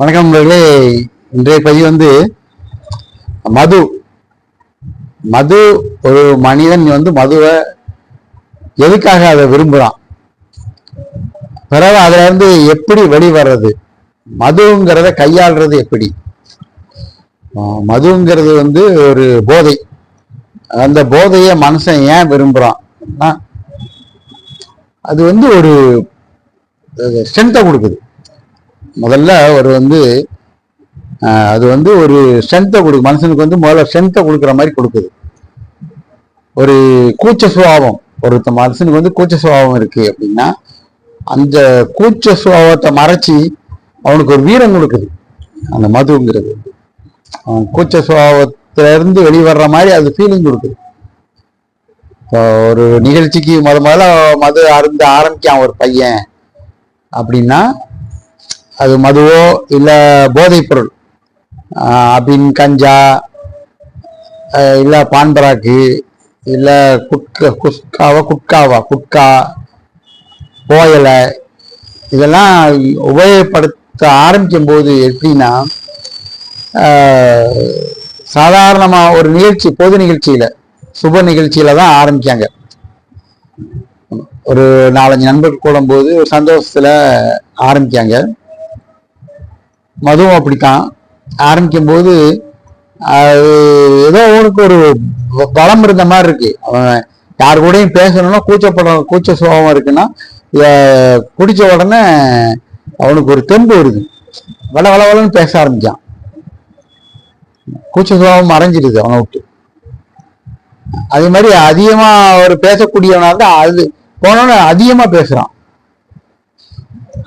வணக்கம் நண்பர்களே. இன்றைய பதிவு வந்து மது. மது ஒரு மனிதன் வந்து மதுவை எதுக்காக அதை விரும்புகிறான் பிறகு அதுல இருந்து எப்படி வெளிவர்றது? மதுங்கிறத கையாளுறது எப்படி? மதுங்கிறது வந்து ஒரு போதை. அந்த போதையை மனுஷன் ஏன் விரும்புகிறான் அது வந்து ஒரு ஸ்ட்ரென்த்தை கொடுக்குது. முதல்ல அவர் வந்து அது வந்து ஒரு ஸ்ட்ரென்த்தை கொடுக்கும். மனுஷனுக்கு வந்து முதல்ல ஸ்ட்ரென்த்தை கொடுக்குற மாதிரி கொடுக்குது. ஒரு கூச்ச சுபாவம். ஒருத்த மனுஷனுக்கு வந்து கூச்ச சுபாவம் இருக்கு அப்படின்னா அந்த கூச்ச சுபாவத்தை மறைச்சி அவனுக்கு ஒரு வீரம் கொடுக்குது. அந்த மதுங்கிறது. அவன் கூச்ச சுபாவத்துல இருந்து வெளிவர்ற மாதிரி அது ஃபீலிங் கொடுக்குது. இப்போ ஒரு நிகழ்ச்சிக்கு முத முதல்ல மது அருந்த ஆரம்பிக்கான் ஒரு பையன் அப்படின்னா அது மதுவோ இல்லை போதைப் பொருள் அப்படின்னு கஞ்சா இல்லை பான்பராக்கு இல்லை குட்க குஸ்காவா குட்காவா குட்கா போயலை இதெல்லாம் உபயோகப்படுத்த ஆரம்பிக்கும் போது எப்படின்னா சாதாரணமாக ஒரு நிகழ்ச்சி பொது நிகழ்ச்சியில் சுப நிகழ்ச்சியில் தான் ஆரம்பிக்காங்க. ஒரு நாலஞ்சு நண்பர்கள் கூடும்போது ஒரு சந்தோஷத்தில் ஆரம்பிக்காங்க. மதுவும் அப்படித்தான். ஆரம்பிக்கும் போது அது ஏதோ அவனுக்கு ஒரு பலம் இருந்த மாதிரி இருக்கு. அவன் யார் கூடயும் பேசணும்னா கூச்சப்பட கூச்ச சுபாவம் இருக்குன்னா குடிச்ச உடனே அவனுக்கு ஒரு தெம்பு வருது. வள வள வளன்னு பேச ஆரம்பிச்சான். கூச்ச சுபாவம் மறைஞ்சிடுது அவனை விட்டு. அதே மாதிரி அதிகமா ஒரு பேசக்கூடியவனா இருந்தா அது போனோன்னு அதிகமா பேசுறான்.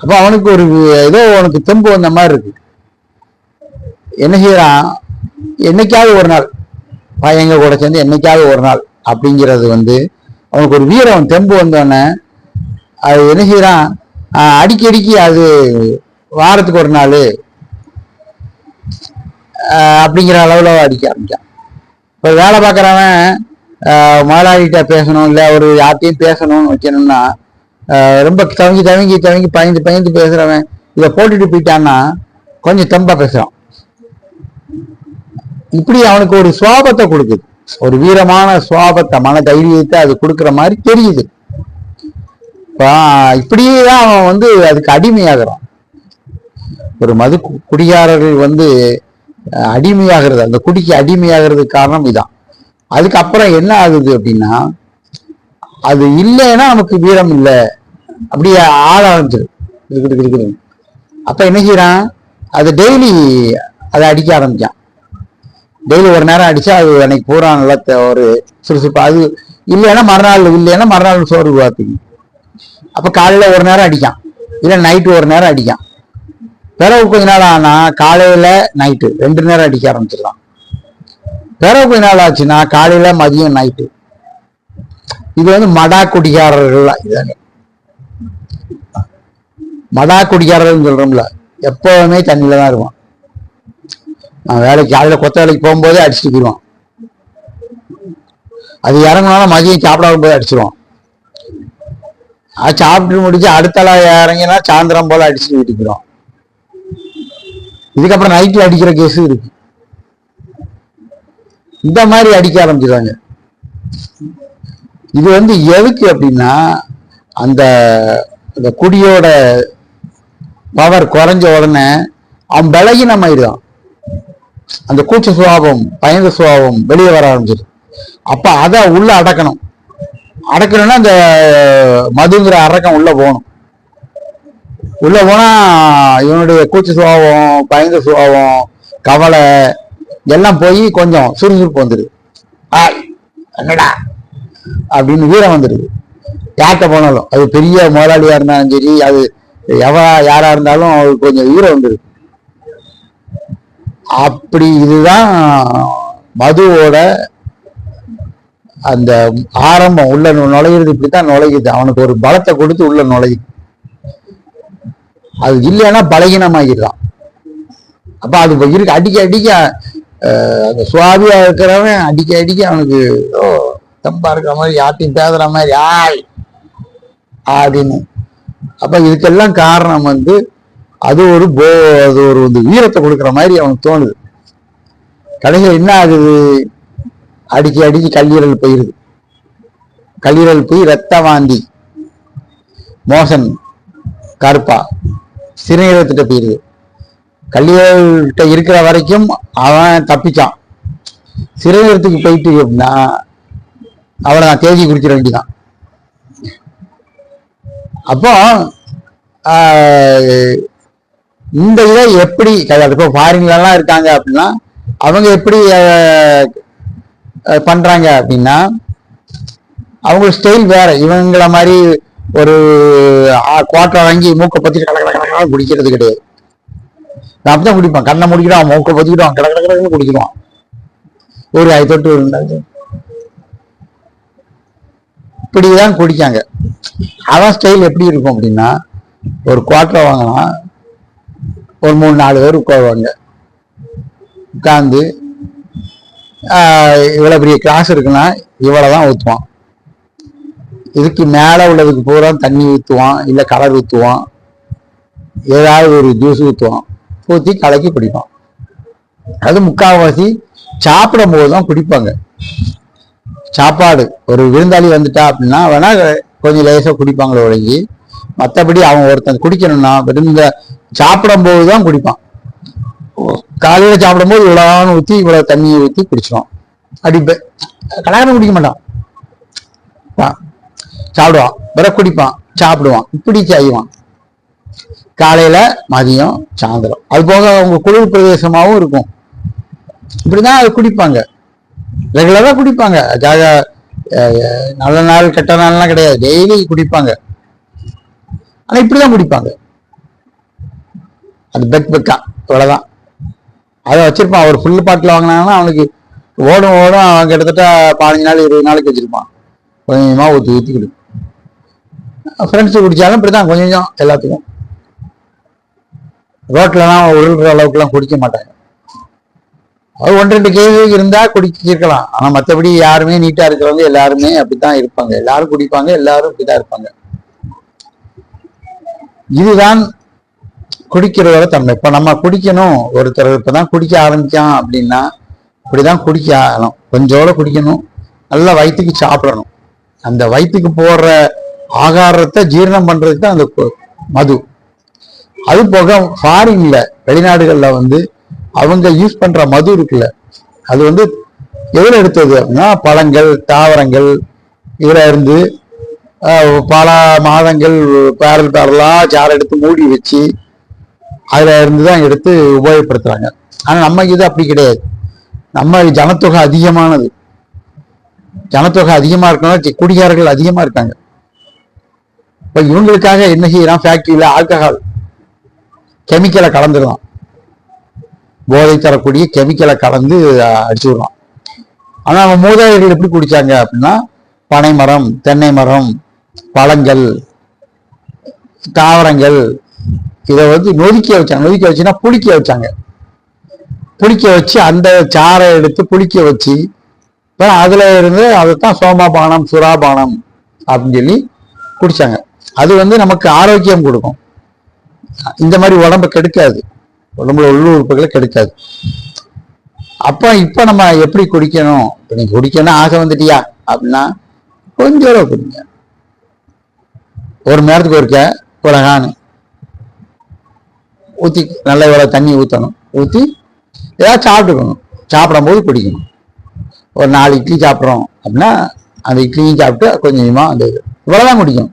அப்ப அவனுக்கு ஒரு ஏதோ அவனுக்கு தெம்பு வந்த மாதிரி இருக்கு. என்ன செய்யறான் என்னைக்காவது ஒரு நாள் பையங்க கூட சேர்ந்து என்னைக்காவது ஒரு நாள் அப்படிங்கிறது வந்து அவனுக்கு ஒரு வீரம் தெம்பு வந்தோடனே அது என்ன செய்யறான்? அடிக்கடிக்கு அது வாரத்துக்கு ஒரு நாள் அப்படிங்கிற அளவில் அடிக்க ஆரம்பிச்சான் இப்போ வேலை பார்க்குறவன் முதலாளிகிட்ட பேசணும் இல்லை ஒரு யார்ட்டையும் பேசணும்னு வைக்கணும்னா ரொம்ப தவங்கி தவங்கி தவங்கி பயந்து பயந்து பேசுகிறவன் இதை போட்டுட்டு போயிட்டான்னா கொஞ்சம் தெம்பாக பேசுகிறான் இப்படி அவனுக்கு ஒரு சுவாபத்தை கொடுக்குது. ஒரு வீரமான சுவாபத்தை மன தைரியத்தை அது கொடுக்குற மாதிரி தெரியுது. இப்படியே தான் அவன் வந்து அதுக்கு அடிமையாகிறான். ஒரு மது குடிகாரர்கள் வந்து அடிமையாகிறது அந்த குடிக்கு அடிமையாகிறதுக்கு காரணம் இதான். அதுக்கப்புறம் என்ன ஆகுது அப்படின்னா அது இல்லைன்னா நமக்கு வீரம் இல்லை. அப்படியே ஆட ஆரம்பிச்சிரு இருக்குது இருக்குது அப்ப என்ன செய்யறான்? அது டெய்லி அதை அடிக்க ஆரம்பிச்சான். டெய்லி ஒரு நேரம் அடிச்சா அது அன்னைக்கு பூரா நல்லா ஒரு சுறுசுறுப்பு. அது இல்லைன்னா மறுநாள் இல்லைன்னா மறுநாள் சோறு பார்த்துக்கு அப்ப காலையில ஒரு நேரம் அடிக்கான் இல்ல நைட்டு ஒரு நேரம் அடிக்கான் பிறகு கொஞ்ச நாள் ஆனா காலையில நைட்டு ரெண்டு நேரம் அடிக்க ஆரம்பிச்சிடலாம். பிறகு கொஞ்ச நாள் ஆச்சுன்னா காலையில மதியம் நைட்டு இது வந்து மடா குடிகாரர்கள் இதாங்க மடா குடிக்காரர்கள் சொல்றோம்ல எப்பவுமே தண்ணியில தான் இருப்பான் நான் வேலைக்கு காலையில் கொத்த வேலைக்கு போகும்போதே அடிச்சுட்டு போயிடுவான் அது இறங்கினாலும் மதியம் சாப்பிட வரும்போது அடிச்சிருவான். அது சாப்பிட்டு முடிச்சு அடுத்த நாள் இறங்கினா சாயந்தரம் போல அடிச்சுட்டு வீட்டுக்கு போயிடுவான் இதுக்கப்புறம் நைட்டில் அடிக்கிற கேஸும் இருக்கு. இந்த மாதிரி அடிக்க ஆரம்பிச்சிடுறாங்க இது வந்து எதுக்கு அப்படின்னா அந்த அந்த குடியோட பவர் குறைஞ்ச உடனே அவன் பலகீனமாயிடுவான். அந்த கூச்ச சுபாவம் பயந்த சுபாவம் வெளியே வர ஆரம்பிச்சிருது அப்ப அதை உள்ள அடக்கணும். அடக்கணும்னா அந்த மதுங்கிற அரக்கம் உள்ள போகணும். உள்ள போனா இவனுடைய கூச்ச சுபாவம் பயந்த சுபாவம் கவலை எல்லாம் போய் கொஞ்சம் சுறுசுறுப்பு வந்துடுது ஆய் என்னடா? அப்படின்னு வீரம் வந்துடுது யார்கிட்ட போனாலும். அது பெரிய முதலாளியா இருந்தாலும் சரி அது எவ யாரா இருந்தாலும் அவருக்கு கொஞ்சம் வீரம் வந்துடுது அப்படி இதுதான் மதுவோட அந்த ஆரம்பம். உள்ள நுழையிறது இப்படித்தான் நுழையுது. அவனுக்கு ஒரு பலத்தை கொடுத்து உள்ள நுழையுது அது இல்லைன்னா பலகீனமாகிடுறான் அப்ப அது இருக்கு. அடிக்க அடிக்க அந்த சுவாபியா இருக்கிறவன் அடிக்க அடிக்க அவனுக்கு ஓ தம்பா இருக்கிற மாதிரி யார்ட்டையும் பேசுற மாதிரி ஆய்! அப்படின்னு. அப்ப இதுக்கெல்லாம் காரணம் வந்து அது ஒரு போ அது ஒரு வந்து வீரத்தை கொடுக்குற மாதிரி அவனுக்கு தோணுது. கடைசியில் என்ன ஆகுது? அடிச்சு அடிச்சு கல்லீரல் போயிருது. கல்லீரல் போய் ரத்த வாந்தி மோசன் கருப்பா சிறுநீரத்திட்ட போயிருது. கல்லீரல்கிட்ட இருக்கிற வரைக்கும் அவன் தப்பிச்சான். சிறுநீரத்துக்கு போயிட்டு அப்படின்னா அவனை நான் தேதி குடிச்சிட வேண்டிதான் அப்போ இந்த இதை எப்படி கையாளு இப்போ ஃபாரின்லலாம் இருக்காங்க அப்படின்னா அவங்க எப்படி பண்ணுறாங்க அப்படின்னா அவங்க ஸ்டைல் வேற. இவங்கள மாதிரி ஒரு குவாட்டர் வாங்கி மூக்கை பற்றிட்டு கல கல குடிக்கிறது கிடையாது. நான் அப்படிதான் குடிப்பான். கண்ணை முடிக்கிட்டான் மூக்கை பத்திக்கிட்டான் கட கட கடன்னு குடிச்சிடுவான் ஒரு ஆய் தொட்டு ஒரு இப்படிதான் குடிக்காங்க. அவன் ஸ்டைல் எப்படி இருக்கும் அப்படின்னா ஒரு குவாட்டரை வாங்கினா ஒரு மூணு நாலு பேர் உட்காருவாங்க. உட்காந்து இவ்வளோ பெரிய கிளாஸ் இருக்குன்னா இவ்வளோ தான் ஊற்றுவான் இதுக்கு மேலே உள்ளதுக்கு பூரா தண்ணி ஊற்றுவான் இல்லை கலர் ஊற்றுவான் ஏதாவது ஒரு ஜூஸ் ஊற்றுவான் ஊற்றி கலக்கி குடிப்பான். அது முக்கால்வாசி சாப்பிடும் போது தான் குடிப்பாங்க. சாப்பாடு ஒரு விருந்தாளி வந்துட்டா அப்படின்னா வேணா கொஞ்சம் லேசாக குடிப்பாங்களே ஒழுங்கி மற்றபடி அவன் ஒருத்தன் குடிக்கணும்னா விருந்த சாப்பிடும் போது தான் குடிப்பான் காலையில் சாப்பிடும்போது இவ்வளோன்னு ஊற்றி இவ்வளோ தண்ணியை ஊற்றி குடிச்சிடுவான் அடிப்பேன் கல்யாணம் குடிக்க மாட்டான். ஆ, சாப்பிடுவான். பிற குடிப்பான் சாப்பிடுவான். இப்படி செய்வான். காலையில மதியம் சாயந்தரம். அது போக அவங்க குளிர் பிரதேசமாகவும் இருக்கும். இப்படிதான் அது குடிப்பாங்க. ரெகுலரா குடிப்பாங்க. ஜாக நல்ல நாள் கெட்ட நாள்லாம் கிடையாது. டெய்லி குடிப்பாங்க. ஆனா இப்படிதான் குடிப்பாங்க. அது பெக் பெக்கா இவ்வளோதான் அதை வச்சிருப்பான். ஒரு ஃபுல் பாட்டில் வாங்கினாங்கன்னா அவனுக்கு ஓடும் ஓடும் அவன் கிட்டத்தட்ட பதினஞ்சு நாள் இருபது நாளைக்கு வச்சிருப்பான். கொஞ்சமா ஊற்றி ஊற்றி குடிப்பான் ஃப்ரெண்ட்ஸு குடிச்சாலும் இப்படிதான் கொஞ்சம் கொஞ்சம் எல்லாத்துக்கும். ரோட்லலாம் உருள்ற அளவுக்குலாம் குடிக்க மாட்டாங்க. அது ஒன்று ரெண்டு கேஸ் இருந்தால் குடிச்சிருக்கலாம். ஆனா மற்றபடி யாருமே நீட்டா இருக்கிறவங்க எல்லாருமே அப்படித்தான் இருப்பாங்க. எல்லாரும் குடிப்பாங்க எல்லாரும் இப்படிதான் இருப்பாங்க. இதுதான் குடிக்கிறதோட தன்மை. இப்போ நம்ம குடிக்கணும் ஒருத்தர் இப்பதான் குடிக்க ஆரம்பிச்சான் அப்படின்னா இப்படிதான் குடிக்க ஆகணும். கொஞ்சோட குடிக்கணும். நல்லா வயிற்றுக்கு சாப்பிடணும். அந்த வயிற்றுக்கு போடுற ஆகாரத்தை ஜீரணம் பண்ணுறதுக்கு தான் அந்த மது. அது போக ஃபாரின்ல வெளிநாடுகளில் வந்து அவங்க யூஸ் பண்ணுற மது இருக்குல்ல அது வந்து எதில் எடுத்தது அப்படின்னா பழங்கள் தாவரங்கள் இதில் இருந்து பல மாதங்கள் பேரல் பேரலாக சாறு எடுத்து மூடி வச்சு அதுல இருந்து தான் எடுத்து உபயோகப்படுத்துறாங்க. ஆனா நம்ம இது அப்படி கிடையாது. நம்ம ஜனத்தொகை அதிகமானது. ஜனத்தொகை அதிகமா இருக்கணும் குடிகாரர்கள் அதிகமா இருக்காங்க. இப்போ இவங்களுக்காக என்ன செய்யலாம் ஃபேக்ட்ரியில் ஆல்கஹால் கெமிக்கலை கலந்துருவான். போதை தரக்கூடிய கெமிக்கலை கலந்து அடிச்சு விடுறான் ஆனா அவன் மூதாதையர்கள் எப்படி குடிச்சாங்க அப்படின்னா பனை மரம் தென்னை மரம் பழங்கள் தாவரங்கள் இதை வந்து நொதிக்க வச்சாங்க. நொதிக்க வச்சுன்னா புளிக்க வச்சாங்க. புளிக்க வச்சு அந்த சாரை எடுத்து புளிக்க வச்சு அதில் இருந்து அதைத்தான் சோமாபானம் சுறாபானம் அப்படின்னு சொல்லி குடித்தாங்க அது வந்து நமக்கு ஆரோக்கியம் கொடுக்கும். இந்த மாதிரி உடம்பு கெடுக்காது. உடம்புல உள்ள உறுப்புகளை கெடுக்காது. அப்போ இப்போ நம்ம எப்படி குடிக்கணும்? இப்போ நீ குடிக்கணும் ஆசை வந்துட்டியா? அப்படின்னா கொஞ்சம் குடிங்க. ஒரு மணி நேரத்துக்கு ஒருக்க உலகான்னு ஊற்றி நல்ல இவ்வளவு தண்ணி ஊற்றணும் ஊற்றி ஏதாவது சாப்பிட்டுக்கணும். சாப்பிடும்போது குடிக்கணும். ஒரு நாலு இட்லி சாப்பிட்றோம் அப்படின்னா அந்த இட்லியும் சாப்பிட்டு கொஞ்சம் கொஞ்சமாக அந்த இவ்வளோதான் குடிக்கும்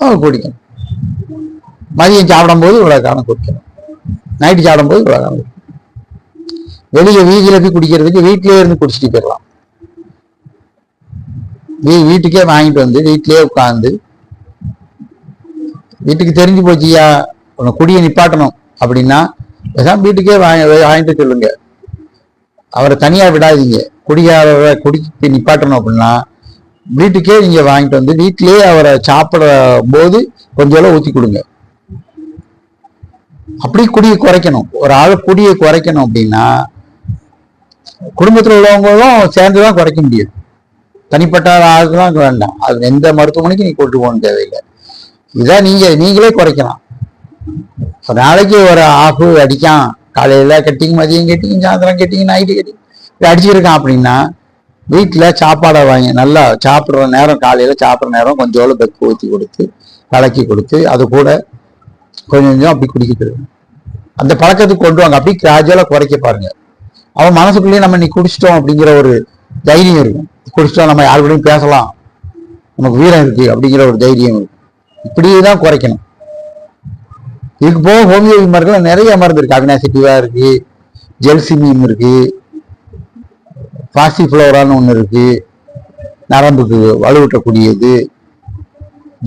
குடிக்கும் குடிக்கணும். மதியம் சாப்பிடும்போது இவ்வளோ காலம் குடிக்கணும். நைட்டு சாப்பிடும்போது இவ்வளோ காலம் குடிக்கணும். வெளியே வீதியில் போய் குடிக்கிறதுக்கு வீட்டிலேயே இருந்து குடிச்சிட்டு போயிடலாம். வீ வீட்டுக்கே வாங்கிட்டு வந்து வீட்டிலேயே உட்காந்து வீட்டுக்கு தெரிஞ்சு போச்சியா? உன்னை குடியை நிப்பாட்டணும். அப்படின்னா பேசாமல் வீட்டுக்கே வாங்கி வாங்கிட்டு சொல்லுங்க. அவரை தனியாக விடாதீங்க. குடியாரரை குடிக்கு நிப்பாட்டணும் அப்படின்னா வீட்டுக்கே நீங்கள் வாங்கிட்டு வந்து வீட்டிலேயே அவரை சாப்பிட போது கொஞ்சம் ஊற்றி கொடுங்க. அப்படி குடியை குறைக்கணும். ஒரு ஆள் குடியை குறைக்கணும் அப்படின்னா குடும்பத்தில் உள்ளவங்களும் சேர்ந்து தான் குறைக்க முடியும். தனிப்பட்ட ஆளுக்கெல்லாம் வேண்டாம். அது எந்த மருத்துவமனைக்கும் நீ கொண்டு போகணும் தேவையில்லை இதான் நீங்க நீங்களே குறைக்கலாம். ஒரு நாளைக்கு ஒரு ஆஃபு அடிக்கான் காலையில கட்டிங் மதியம் கட்டிங் சாயந்தரம் கட்டிங் நைட்டு கட்டிங் இப்படி அடிச்சிருக்கான் அப்படின்னா வீட்டில் சாப்பாடை வாங்கி நல்லா சாப்பிட்ற நேரம் காலையில் சாப்பிட்ற நேரம் கொஞ்சோண்டு பெக்கு ஊற்றி கொடுத்து கலக்கி கொடுத்து அது கூட கொஞ்சம் கொஞ்சம் அப்படி குடிக்கிறது அந்த பழக்கத்துக்கு கொண்டு வாங்க. அப்படி கிராஜுவலாக குறைக்க பாருங்க. அவன் மனசுக்குள்ளேயே நம்ம நீ குடிச்சிட்டோம் அப்படிங்கிற ஒரு தைரியம் இருக்கும். குடிச்சிட்டோம் நம்ம யார் கூடயும் பேசலாம். நமக்கு வீரம் இருக்கு அப்படிங்கிற ஒரு தைரியம் இருக்கும். இப்படியே தான் குறைக்கணும். இதுக்கு போக ஹோமியோபதி மருந்துல நிறைய மருந்து இருக்கு. அவினாசிட்டிவா இருக்கு ஜெல்சிமியம் இருக்கு பாசிஃப்ளோரான்னு ஒன்று இருக்கு நரம்புக்கு வலுவூட்டக்கூடியது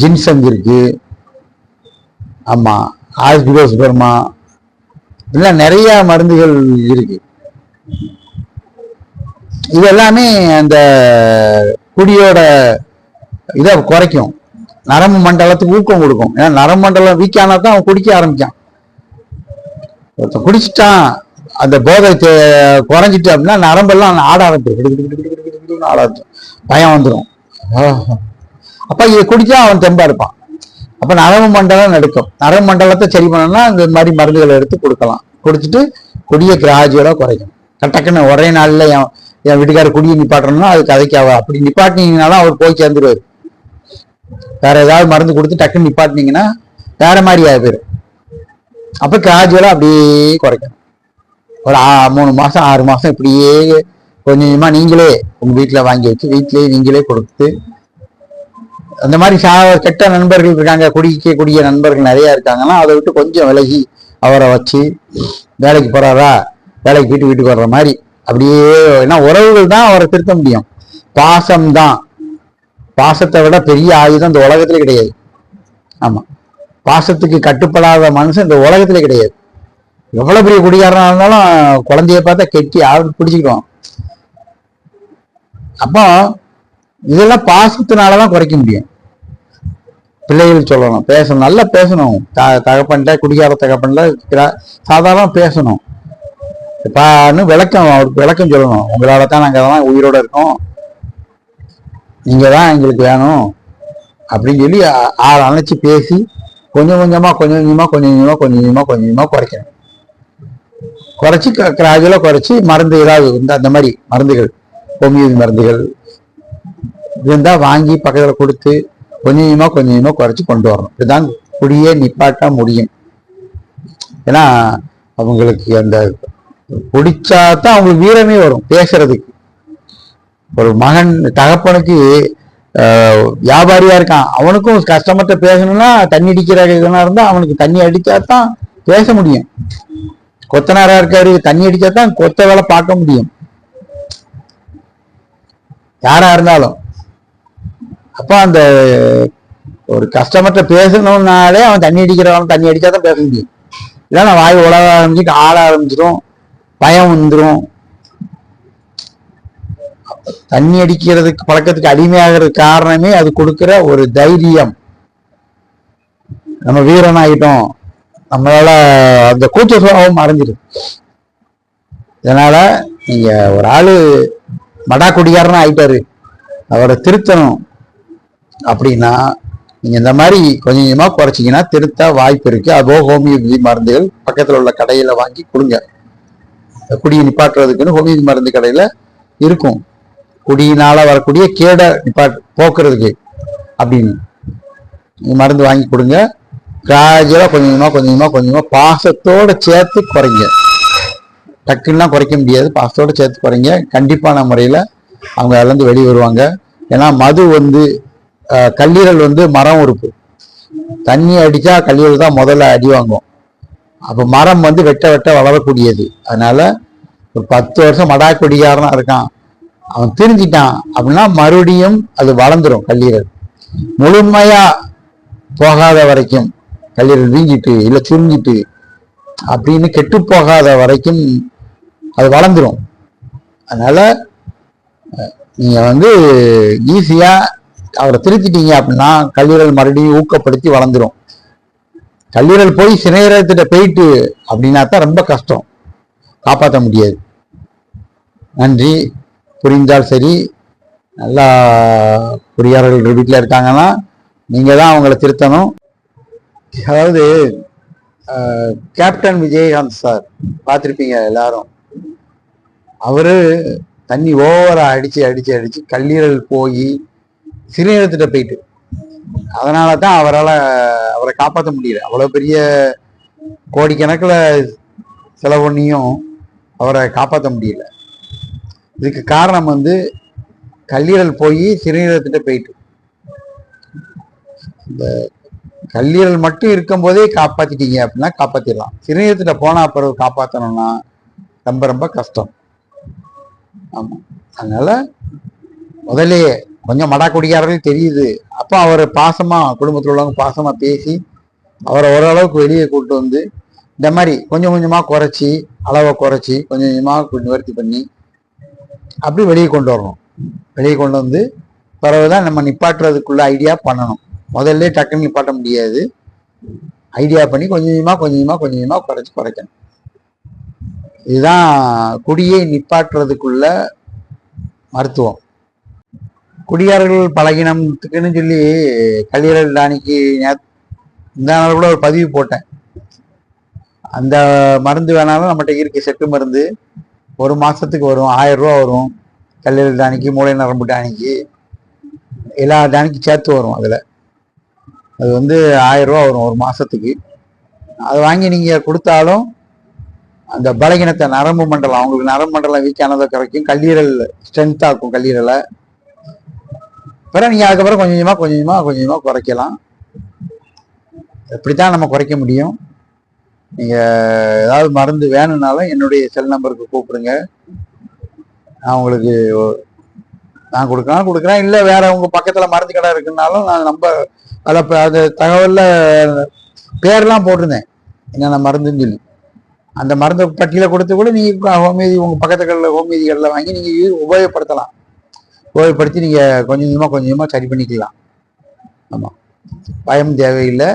ஜின்சங் இருக்கு. ஆமா ஆஸ்பிரோஸ்பெர்மா இதெல்லாம் நிறைய மருந்துகள் இருக்கு. இது எல்லாமே அந்த குடியோட இதை குறைக்கும். நரம்பு மண்டலத்துக்கு ஊக்கம் கொடுக்கும். ஏன்னா நரம்பு மண்டலம் வீக்கானா தான் அவன் குடிக்க ஆரம்பிக்கான். ஒருத்தன் குடிச்சிட்டான் அந்த போதை குறைஞ்சிட்டு அப்படின்னா நரம்பெல்லாம் ஆட ஆரம்பிச்சிடும் ஆட ஆரம்பிச்சிடும் பயம் வந்துடும் அப்ப இதை குடிச்சா அவன் தெம்பா இருப்பான். அப்ப நரம்பு மண்டலம் நடுக்கும். நரம்பு மண்டலத்தை சரி பண்ணணும்னா இந்த மாதிரி மருந்துகளை எடுத்து கொடுக்கலாம். கொடுத்துட்டு குடியை கிராஜுவலா குறைக்கும் கட்டக்குன்னு ஒரே நாள்ல என் என் வீட்டுக்காரர் குடியை நிப்பாட்டணும்னா அது கதைக்காவ அப்படி நிப்பாட்டினீங்கனாலும் அவர் போய் சேர்ந்துருவாரு. வேற ஏதாவது மருந்து கொடுத்து டக்குன்னு நிப்பாட்டினீங்கன்னா வேற மாதிரி ஆயிரும் அப்ப கிராஜுவலா அப்படியே குறைக்கணும். ஒரு மூணு மாசம் ஆறு மாசம் இப்படியே கொஞ்சம் கொஞ்சமா நீங்களே உங்க வீட்டுல வாங்கி வச்சு வீட்டிலேயே நீங்களே கொடுத்து அந்த மாதிரி சா கெட்ட நண்பர்கள் இருக்காங்க குடிக்க கூடிய நண்பர்கள் நிறைய இருக்காங்கன்னா அதை விட்டு கொஞ்சம் விலகி அவரை வச்சு வேலைக்கு போறாரா வேலைக்கு வீட்டு வீட்டுக்கு வர்ற மாதிரி அப்படியே ஏன்னா உறவுகள் தான் அவரை திருத்த முடியும். பாசம் தான் பாசத்தை விட பெரிய ஆயுதம் இந்த உலகத்துல கிடையாது. ஆமா. பாசத்துக்கு கட்டுப்படாத மனுஷன் இந்த உலகத்துல கிடையாது. எவ்வளவு பெரிய குடிகாரனா இருந்தாலும் குழந்தைய பார்த்தா கெட்டி ஆள் பிடிச்சிக்கிடுவான். அப்போ இதெல்லாம் பாசத்தினாலதான் குறைக்க முடியும். பிள்ளைகள் சொல்லணும். பேசணும். நல்லா பேசணும். த தகப்பன்ட்ட குடிகார தகப்பன்ல சாதாரண பேசணும். இப்பான்னு விளக்கம் அவருக்கு விளக்கம் சொல்லணும். உங்களால தான் நாங்கள் தான் உயிரோட இருக்கோம். இங்கே தான் எங்களுக்கு வேணும் அப்படின்னு சொல்லி ஆள் அணைச்சு பேசி கொஞ்சம் கொஞ்சமாக கொஞ்சம் கொஞ்சமா கொஞ்சம் கொஞ்சமா கொஞ்சம் கொஞ்சமா கொஞ்சம் கொஞ்சமா குறைக்கணும். குறைச்சி கிராஜுவலாக குறைச்சி மருந்து ஏதாவது இந்த அந்த மாதிரி மருந்துகள் ஹோமியோபதி மருந்துகள் இருந்தால் வாங்கி பக்கத்தில் கொடுத்து கொஞ்சம் கொஞ்சமா கொஞ்சம் கொஞ்சமா குறைச்சி கொண்டு வரணும். இதுதான் குடியே நிப்பாட்ட முடியும். ஏன்னா அவங்களுக்கு அந்த குடிச்சா தான் அவங்களுக்கு வீரமே வரும் பேசுறதுக்கு. ஒரு மகன் தகப்பனுக்கு வியாபாரியா இருக்கான். அவனுக்கும் கஸ்டமர்கிட்ட பேசணும்னா தண்ணி அடிக்கிற இதெல்லாம் இருந்தா அவனுக்கு தண்ணி அடிச்சா தான் பேச முடியும். கொத்தனாரா இருக்காரு தண்ணி அடிச்சா தான் கொத்த வேலை பார்க்க முடியும். யாரா இருந்தாலும். அப்ப அந்த ஒரு கஸ்டமர்கிட்ட பேசணும்னாலே அவன் தண்ணி அடிக்கிறவன் தண்ணி அடிச்சாதான் பேச முடியும். இல்லைன்னா வாய் உலக ஆரம்பிச்சுட்டு ஆள ஆரம்பிச்சிடும் பயம் வந்துடும் தண்ணி அடிக்கிறதுக்கு பழக்கத்துக்கு அடிமையாகிறது காரணமே அது கொடுக்கிற ஒரு தைரியம். நம்ம வீரன் ஆகிட்டோம் நம்மளால அந்த கூச்ச சுபாவம் மறைஞ்சிடும் இதனால நீங்க ஒரு ஆளு மடா குடிகாரனா ஆயிட்டாரு. அவரை திருத்தணும். அப்படின்னா நீங்க இந்த மாதிரி கொஞ்சம் கொஞ்சமா குறைச்சிங்கன்னா திருத்த வாய்ப்பு இருக்கு. அதோ ஹோமியோபதி மருந்துகள் பக்கத்துல உள்ள கடையில வாங்கி கொடுங்க. குடியை நிப்பாட்டுறதுக்குன்னு ஹோமியோபதி மருந்து கடையில இருக்கும். குடியினால வரக்கூடிய கேடை நிப்பாட் போக்குறதுக்கு அப்படின்னு. மருந்து வாங்கி கொடுங்க. கிராஜுவலா கொஞ்சமாக கொஞ்சமாக கொஞ்சமாக பாசத்தோடு சேர்த்து குறைங்க. டக்குன்னுலாம் குறைக்க முடியாது. பாசத்தோட சேர்த்து குறைங்க. கண்டிப்பான முறையில் அவங்க அதுலேருந்து வெளியே வருவாங்க. ஏன்னா மது வந்து கல்லீரல் வந்து மரம் உறுப்பு. தண்ணி அடித்தா கல்லீரல் தான் முதல்ல அடி வாங்கும். அப்போ மரம் வந்து வெட்ட வெட்ட வளரக்கூடியது. அதனால் ஒரு பத்து வருஷம் மடா கொடிகாரனாக இருக்கான். அவன் திரிஞ்சிட்டான் அப்படின்னா மறுபடியும் அது வளர்ந்துரும் கல்லீரல். முழுமையா போகாத வரைக்கும் கல்லீரல் வீங்கிட்டு இல்லை சுருங்கிட்டு அப்படின்னு கெட்டு போகாத வரைக்கும் அது வளர்ந்துடும் அதனால நீங்கள் நீங்க வந்து ஈஸியா அவரை திருத்திட்டீங்க அப்படின்னா கல்லீரல் மறுபடியும் ஊக்கப்படுத்தி வளர்ந்துடும் கல்லீரல் போய் சினையரத்திட்ட போயிட்டு அப்படின்னா தான் ரொம்ப கஷ்டம். காப்பாற்ற முடியாது. நன்றி. புரிந்தால் சரி. நல்லா பொறியாளர்கள் வீட்டில் இருக்காங்கன்னா நீங்கள் தான் அவங்கள திருத்தணும். அதாவது கேப்டன் விஜயகாந்த் சார் பார்த்துருப்பீங்க எல்லாரும். அவர் தண்ணி ஓவராக அடித்து அடித்து அடித்து கல்லீரல் போய் சிறுநீரத்திட்ட போயிட்டு. அதனால தான் அவரால் அவரை காப்பாற்ற முடியல. அவ்வளோ பெரிய கோடிக்கணக்கில் செலவு பண்ணியும் அவரை காப்பாற்ற முடியல. இதுக்கு காரணம் வந்து கல்லீரல் போய் சிறுநீரத்திட்ட போயிட்டு. இந்த கல்லீரல் மட்டும் இருக்கும்போதே காப்பாத்திட்டீங்க அப்படின்னா காப்பாத்திடலாம். சிறுநீரத்திட்ட போனா பிறகு காப்பாற்றணும்னா ரொம்ப ரொம்ப கஷ்டம். ஆமா. அதனால முதலே கொஞ்சம் மடாக்குடிக்காரர்கள் தெரியுது. அப்போ அவர் பாசமா குடும்பத்தில் உள்ளவங்க பாசமா பேசி அவரை ஓரளவுக்கு வெளியே கூப்பிட்டு வந்து இந்த மாதிரி கொஞ்சம் கொஞ்சமாக குறைச்சி அளவை குறைச்சி கொஞ்சம் கொஞ்சமாக நிவர்த்தி பண்ணி அப்படி வெளியே கொண்டு வரணும். வெளியே கொண்டு வந்து பிறகுதான் நம்ம நிப்பாட்டுறதுக்குள்ள ஐடியா பண்ணணும். முதல்ல டக்குன்னு நிப்பாட்ட முடியாது. ஐடியா பண்ணி கொஞ்சம் கொஞ்சமா கொஞ்சம் கொஞ்சமா கொஞ்சம் கொஞ்சமா குறைச்சி குறைக்கணும். இதுதான் குடியை நிப்பாட்டுறதுக்குள்ள மருத்துவம். குடியார்கள் பழகினத்துக்குன்னு சொல்லி கல்லீரல் ராணிக்கு இந்த நாள் கூட ஒரு பதிவு போட்டேன். அந்த மருந்து வேணாலும் நம்மகிட்ட இருக்கு செட்டு மருந்து. ஒரு மாதத்துக்கு வரும் ஆயிரம் ரூபா வரும். கல்லீரல் டானிக்கு மூளை நரம்பு டானிக்கு எல்லா டானிக்கும் சேர்த்து வரும் அதில். அது வந்து ஆயிரம் ரூபா வரும் ஒரு மாதத்துக்கு அதை வாங்கி நீங்கள் கொடுத்தாலும் அந்த பலகீனத்தை நரம்பு மண்டலம் அவங்களுக்கு நரம்பு மண்டலம் வீக்கானதை குறைக்கும் கல்லீரல் ஸ்ட்ரென்த்தாக்கும் கல்லீரலை. அப்புறம் நீங்கள் அதுக்கப்புறம் கொஞ்சம் கொஞ்சமாக கொஞ்சம் கொஞ்சமாக கொஞ்சம் கொஞ்சமா குறைக்கலாம். இப்படித்தான் நம்ம குறைக்க முடியும். நீங்கள் ஏதாவது மருந்து வேணும்னாலும் என்னுடைய செல் நம்பருக்கு கூப்பிடுங்க. நான் உங்களுக்கு நான் கொடுக்கலாம் கொடுக்குறேன். இல்லை வேற உங்க பக்கத்தில் மருந்து கடை இருக்குன்னாலும் நான் நம்பர் அதில் இப்போ அது தகவலில் பேர்லாம் போட்டிருந்தேன். என்னென்ன மருந்துன்னு சொல்லி. அந்த மருந்து பட்டியலை கொடுத்து கூட நீங்கள் ஹோமியோதி உங்கள் பக்கத்து கடையில் ஹோமியோதிகளில் வாங்கி நீங்கள் உபயோகப்படுத்தலாம். உபயோகப்படுத்தி நீங்கள் கொஞ்சம் கொஞ்சமாக கொஞ்சம் சரி பண்ணிக்கலாம். ஆமாம் பயம் தேவையில்லை.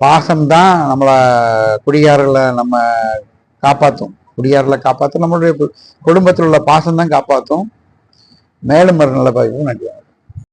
பாசம்தான் நம்மளை குடிகாரர்களை நம்ம காப்பாற்றும் குடியாரில் காப்பாற்றும் நம்மளுடைய குடும்பத்தில் உள்ள பாசம் தான் காப்பாற்றும் மேலும் ஒரு நல்ல பதிவு நன்றி